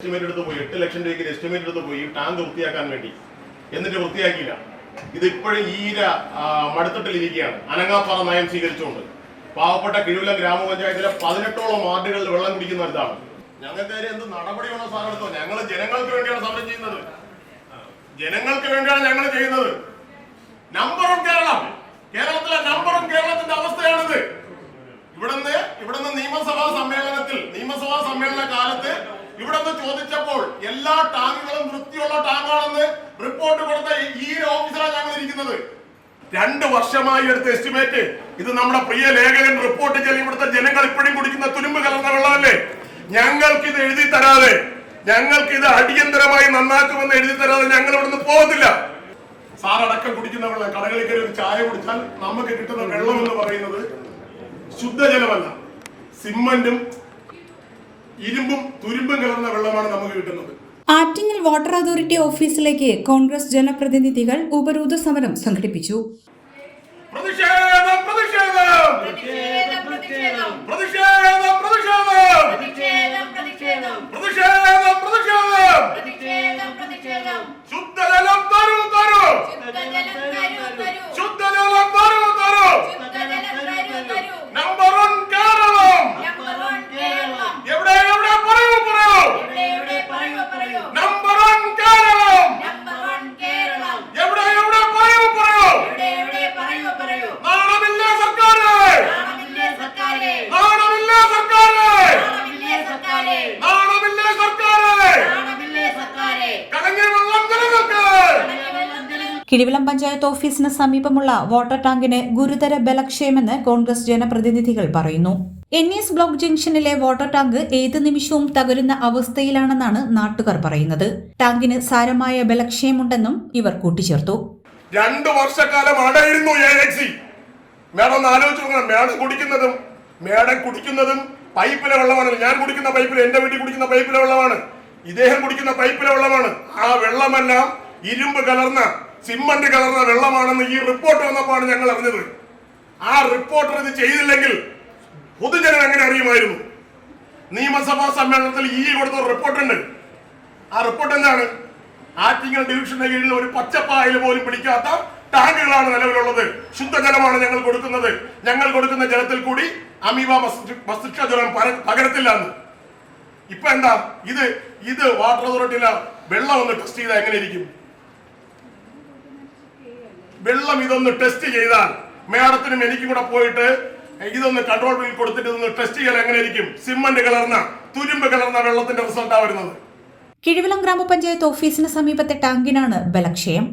Estimate എടുത്ത് പോയി എട്ട് ലക്ഷം രൂപയ്ക്ക് എസ്റ്റിമേറ്റ് എടുത്ത് പോയി ടാങ്ക് വൃത്തിയാക്കാൻ വേണ്ടി. എന്നിട്ട് വൃത്തിയാക്കിയില്ല. ഇത് ഇപ്പോഴും ഈര മടുത്തിട്ടിലിരിക്കുകയാണ് അനങ്ങാപ്പാറ നയം സ്വീകരിച്ചുകൊണ്ട്. പാവപ്പെട്ട കിഴുവിലം ഗ്രാമപഞ്ചായത്തിലെ പതിനെട്ടോളം വാർഡുകളിൽ വെള്ളം കുടിക്കുന്ന ഇതാണ് ഞങ്ങൾക്ക് എന്ത് നടപടിയാണോ സാർ എടുത്തോ? ഞങ്ങൾ ജനങ്ങൾക്ക് വേണ്ടിയാണ് സമരം ചെയ്യുന്നത്. ജനങ്ങൾക്ക് വേണ്ടിയാണ് ഞങ്ങൾ ചെയ്യുന്നത്. നമ്പറും കേരളം. കേരളത്തിലെ നമ്പറും കേരളത്തിന്റെ അവസ്ഥയാണിത് ഇവിടുന്ന് ഇവിടുന്ന് നിയമസഭാ സമ്മേളനത്തിൽ നിയമസഭാ സമ്മേളന കാലത്ത് നിന്ന് ചോദിച്ചപ്പോൾ എല്ലാ ടാങ്കുകളും വൃത്തിയുള്ള ടാങ്കാണെന്ന് റിപ്പോർട്ട് കൊടുത്ത ഈ- ഓഫീസറാണ് ഞങ്ങൾ ഇരിക്കുന്നത്. രണ്ട് വർഷമായി എടുത്ത എസ്റ്റിമേറ്റ് ഇത് നമ്മുടെ പ്രിയ ലേഖകൻ റിപ്പോർട്ട് ചെയ്ത് ഇവിടുത്തെ ജനങ്ങൾ ഇപ്പോഴും കുടിക്കുന്ന തുരുമ്പ് കലർന്ന വെള്ളമല്ലേ? ഞങ്ങൾക്ക് ഇത് എഴുതി തരാതെ ഞങ്ങൾക്ക് ഇത് അടിയന്തരമായി നന്നാക്കുമെന്ന് എഴുതി തരാതെ ഞങ്ങൾ ഇവിടുന്ന് പോകത്തില്ല സാറടക്കം കുടിക്കുന്ന വെള്ളം കടകളിൽ കയറി ഒരു ചായ കുടിച്ചാൽ നമുക്ക് കിട്ടുന്ന വെള്ളം എന്ന് പറയുന്നത് ശുദ്ധജലമല്ല. സിമന്റും ഇരുമ്പും തുരുമ്പും കലർന്ന വെള്ളമാണ് നമുക്ക് കിട്ടുന്നത്. ആറ്റിങ്ങൽ വാട്ടർ അതോറിറ്റി ഓഫീസിലേക്ക് കോൺഗ്രസ് ജനപ്രതിനിധികൾ ഉപരോധ സമരം സംഘടിപ്പിച്ചു. പ്രതിഷേധം പ്രതിഷേധം! കിഴിവിലം പഞ്ചായത്ത് ഓഫീസിന് സമീപമുള്ള വാട്ടർ ടാങ്കിന് ഗുരുതര ബലക്ഷയമെന്ന് കോൺഗ്രസ് ജനപ്രതിനിധികൾ പറയുന്നു. എൻ എസ് ബ്ലോക്ക് ജംഗ്ഷനിലെ വാട്ടർ ടാങ്ക് ഏത് നിമിഷവും തകരുന്ന അവസ്ഥയിലാണെന്നാണ് നാട്ടുകാർ പറയുന്നത്. ടാങ്കിന് സാരമായ ബലക്ഷയമുണ്ടെന്നും ഇവർ കൂട്ടിച്ചേർത്തു. രണ്ടു വർഷക്കാലം അടയിരുന്നു മേഡം ഒന്ന് ആലോചിച്ച് നോക്കണം. കുടിക്കുന്നതും മേഡം കുടിക്കുന്നതും പൈപ്പിലെ വെള്ളമാണ്. ഞാൻ കുടിക്കുന്ന പൈപ്പിൽ എന്റെ വീട്ടിൽ കുടിക്കുന്ന പൈപ്പിലെ വെള്ളമാണ്. ഇദ്ദേഹം കുടിക്കുന്ന പൈപ്പിലെ വെള്ളമാണ്. ആ വെള്ളമെല്ലാം ഇരുമ്പ് കലർന്ന സിമന്റ് കലർന്ന വെള്ളമാണെന്ന് ഈ റിപ്പോർട്ട് വന്നപ്പോഴാണ് ഞങ്ങൾ അറിഞ്ഞത്. ആ റിപ്പോർട്ടർ ഇത് ചെയ്തില്ലെങ്കിൽ പൊതുജനം എങ്ങനെ അറിയുമായിരുന്നു? നിയമസഭാ സമ്മേളനത്തിൽ ഈ കൊടുത്ത റിപ്പോർട്ടുണ്ട്. ആ റിപ്പോർട്ട് എന്താണ്? ആറ്റിങ്ങൽ ഡിവിഷന്റെ കീഴിൽ ഒരു പച്ചപ്പായൽ പോലും പിടിക്കാത്ത ടാങ്കുകളാണ് നിലവിലുള്ളത്. ശുദ്ധജലമാണ് ഞങ്ങൾ കൊടുക്കുന്നത്. ഞങ്ങൾ കൊടുക്കുന്ന ജലത്തിൽ കൂടി അമീബ മസ്തി- മസ്തിഷ്ക ജ്വരം പകരത്തില്ല എന്ന്. ഇപ്പൊ എന്താ? ഇത് ഇത് വാട്ടർ അതോറിറ്റിയിലെ വെള്ളം ഒന്ന് ടെസ്റ്റ് ചെയ്താൽ എങ്ങനെ ഇരിക്കും? വെള്ളം ഇതൊന്ന് ടെസ്റ്റ് ചെയ്താൽ മേഡത്തിനും എനിക്കും കൂടെ പോയിട്ട് ഇതൊന്ന് കൺട്രോൾ റൂമിൽ കൊടുത്തിട്ട് ഇതൊന്ന് ടെസ്റ്റ് ചെയ്താൽ എങ്ങനെ ഇരിക്കും സിമന്റ് കലർന്ന തുരുമ്പ് കലർന്ന വെള്ളത്തിന്റെ റിസൾട്ടാ വരുന്നത്. കിഴിവിലം ഗ്രാമപഞ്ചായത്ത് ഓഫീസിന് സമീപത്തെ ടാങ്കിനാണ് ബലക്ഷയം.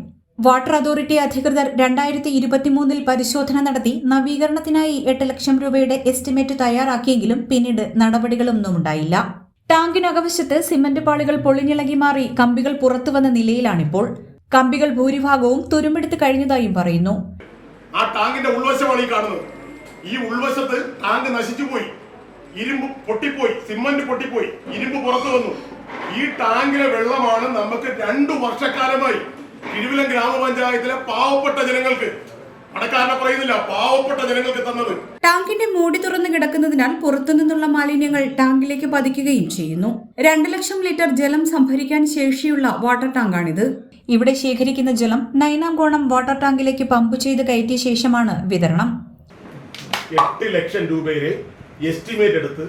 വാട്ടർ അതോറിറ്റി അധികൃതർ രണ്ടായിരത്തി ഇരുപത്തിമൂന്നിൽ പരിശോധന നടത്തി നവീകരണത്തിനായി എട്ട് ലക്ഷം രൂപയുടെ എസ്റ്റിമേറ്റ് തയ്യാറാക്കിയെങ്കിലും പിന്നീട് നടപടികളൊന്നും ഉണ്ടായില്ല. ടാങ്കിനകവശത്ത് സിമന്റ് പാളികൾ പൊളിഞ്ഞിളകി മാറി കമ്പികൾ പുറത്തുവന്ന നിലയിലാണിപ്പോൾ. കമ്പികൾ ഭൂരിഭാഗവും തുരുമ്പെടുത്ത് കഴിഞ്ഞതായും പറയുന്നു. ആ ടാങ്കിന്റെ ഉൾവശമാണ് ഈ കാണുന്നത്. ഈ ഉൾവശത്ത് ടാങ്ക് നശിച്ചുപോയി. ഇരുമ്പ് പൊട്ടിപ്പോയി സിമന്റ് പൊട്ടിപ്പോയി ഇരുമ്പ് പുറത്തു വന്നു. ഈ ടാങ്കിലെ വെള്ളമാണ് നമുക്ക് രണ്ടു വർഷക്കാലമായി തിരുവിലം ഗ്രാമപഞ്ചായത്തിലെ പാവപ്പെട്ട ജനങ്ങൾക്ക് പണക്കാരനെ പറയുന്നില്ല. പാവപ്പെട്ട ജനങ്ങൾക്ക് തന്നത്. ടാങ്കിന്റെ മൂടി തുറന്നു കിടക്കുന്നതിനാൽ പുറത്തുനിന്നുള്ള മാലിന്യങ്ങൾ ടാങ്കിലേക്ക് പതിക്കുകയും ചെയ്യുന്നു. രണ്ട് ലക്ഷം ലിറ്റർ ജലം സംഭരിക്കാൻ ശേഷിയുള്ള വാട്ടർ ടാങ്കാണിത്. ഇവിടെ ശേഖരിക്കുന്ന ജലം നൈനാംകോണം വാട്ടർ ടാങ്കിലേക്ക് പമ്പ് ചെയ്ത് കയറ്റിയ ശേഷമാണ് വിതരണം. എട്ട് ലക്ഷം രൂപയിലെ എസ്റ്റിമേറ്റ് എടുത്ത്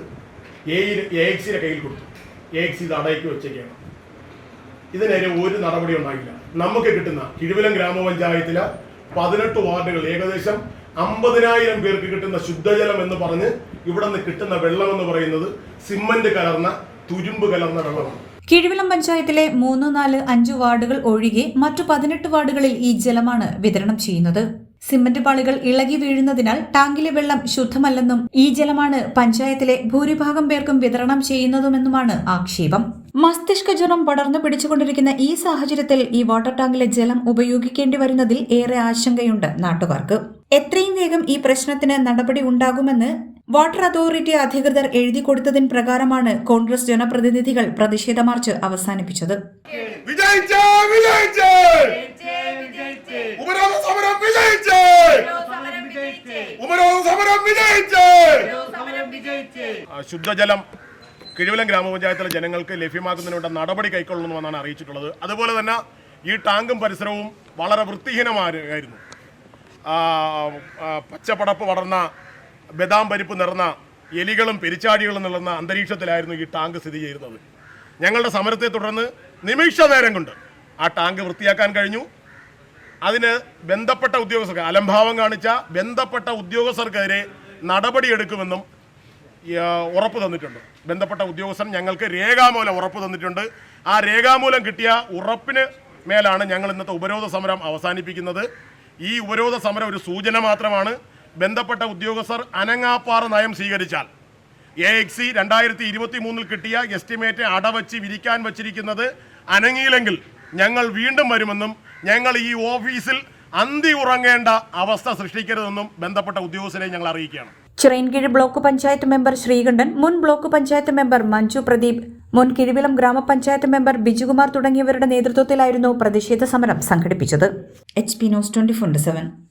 എക്സിന്റെ കയ്യിൽ കൊടുത്തു. എക്സ് ഇത് അടയ്ക്ക് വെച്ചേക്കാണ്. ഇതിനെതിരെ ഒരു നടപടി ഉണ്ടാകില്ല നമുക്ക് കിട്ടുന്ന കിഴുവിലം ഗ്രാമപഞ്ചായത്തിലെ പതിനെട്ട് വാർഡുകൾ ഏകദേശം അമ്പതിനായിരം പേർക്ക് കിട്ടുന്ന ശുദ്ധജലം എന്ന് പറഞ്ഞ് ഇവിടെ നിന്ന് കിട്ടുന്ന വെള്ളം എന്ന് പറയുന്നത് സിമന്റ് കലർന്ന തുരുമ്പ് കലർന്ന വെള്ളമാണ്. കിഴിവിളം പഞ്ചായത്തിലെ മൂന്ന് നാല് അഞ്ച് വാർഡുകൾ ഒഴികെ മറ്റു പതിനെട്ട് വാർഡുകളിൽ ഈ ജലമാണ് വിതരണം ചെയ്യുന്നത്. സിമന്റ് പാളികൾ ഇളകി വീഴുന്നതിനാൽ ടാങ്കിലെ വെള്ളം ശുദ്ധമല്ലെന്നും ഈ ജലമാണ് പഞ്ചായത്തിലെ ഭൂരിഭാഗം പേർക്കും വിതരണം ചെയ്യുന്നതുമെന്നുമാണ് ആക്ഷേപം. മസ്തിഷ്ക ജ്വരം പടർന്നു പിടിച്ചുകൊണ്ടിരിക്കുന്ന ഈ സാഹചര്യത്തിൽ ഈ വാട്ടർ ടാങ്കിലെ ജലം ഉപയോഗിക്കേണ്ടി വരുന്നതിൽ ഏറെ ആശങ്കയുണ്ട് നാട്ടുകാർക്ക്. എത്രയും വേഗം ഈ പ്രശ്നത്തിന് നടപടി ഉണ്ടാകുമെന്ന് വാട്ടർ അതോറിറ്റി അധികൃതർ എഴുതി കൊടുത്തതിന് പ്രകാരമാണ് കോൺഗ്രസ് ജനപ്രതിനിധികൾ പ്രതിഷേധ മാർച്ച് അവസാനിപ്പിച്ചത്. ശുദ്ധജലം കിഴിവലം ഗ്രാമപഞ്ചായത്തിലെ ജനങ്ങൾക്ക് ലഭ്യമാക്കുന്നതിനുള്ള നടപടി കൈക്കൊള്ളണമെന്നാണ് അറിയിച്ചിട്ടുള്ളത്. അതുപോലെ തന്നെ ഈ ടാങ്കും പരിസരവും വളരെ വൃത്തിഹീനമായിരുന്നു. പച്ചപ്പടപ്പ് വളർന്ന ബദാം പരിപ്പ് നിറഞ്ഞ എലികളും പെരിച്ചാടികളും നിറഞ്ഞ അന്തരീക്ഷത്തിലായിരുന്നു ഈ ടാങ്ക് സ്ഥിതി ചെയ്യുന്നത്. ഞങ്ങളുടെ സമരത്തെ തുടർന്ന് നിമിഷ നേരം കൊണ്ട് ആ ടാങ്ക് വൃത്തിയാക്കാൻ കഴിഞ്ഞു. അതിന് ബന്ധപ്പെട്ട ഉദ്യോഗസ്ഥർക്ക് അലംഭാവം കാണിച്ച ബന്ധപ്പെട്ട ഉദ്യോഗസ്ഥർക്കെതിരെ നടപടിയെടുക്കുമെന്നും ഉറപ്പ് തന്നിട്ടുണ്ട്. ബന്ധപ്പെട്ട ഉദ്യോഗസ്ഥൻ ഞങ്ങൾക്ക് രേഖാമൂലം ഉറപ്പ് തന്നിട്ടുണ്ട്. ആ രേഖാമൂലം കിട്ടിയ ഉറപ്പിന് മേലാണ് ഞങ്ങൾ ഇന്നത്തെ ഉപരോധ സമരം അവസാനിപ്പിക്കുന്നത്. ഈ ഉപരോധ സമരം ഒരു സൂചന മാത്രമാണ്. ബന്ധപ്പെട്ട ഉദ്യോഗസ്ഥർ അനങ്ങാപ്പാറ നയം സ്വീകരിച്ചാൽ. എ എക്സി സി രണ്ടായിരത്തി ഇരുപത്തി മൂന്നിൽ കിട്ടിയ എസ്റ്റിമേറ്റ് അടവച്ച് വിരിക്കാൻ വച്ചിരിക്കുന്നത് അനങ്ങിയില്ലെങ്കിൽ ഞങ്ങൾ വീണ്ടും വരുമെന്നും ഞങ്ങൾ ഈ ഓഫീസിൽ അന്തി ഉറങ്ങേണ്ട അവസ്ഥ സൃഷ്ടിക്കരുതെന്നും ബന്ധപ്പെട്ട ഉദ്യോഗസ്ഥരെ ഞങ്ങൾ അറിയിക്കുകയാണ്. ചിറയൻകീഴ് ബ്ലോക്ക് പഞ്ചായത്ത് മെമ്പർ ശ്രീകണ്ഠൻ മുൻ ബ്ലോക്ക് പഞ്ചായത്ത് മെമ്പർ മഞ്ജു പ്രദീപ് മുൻ കിഴിവിലം ഗ്രാമപഞ്ചായത്ത് മെമ്പർ ബിജുകുമാർ തുടങ്ങിയവരുടെ നേതൃത്വത്തിലായിരുന്നു പ്രതിഷേധ സമരം സംഘടിപ്പിച്ചത്. H P news twenty four seven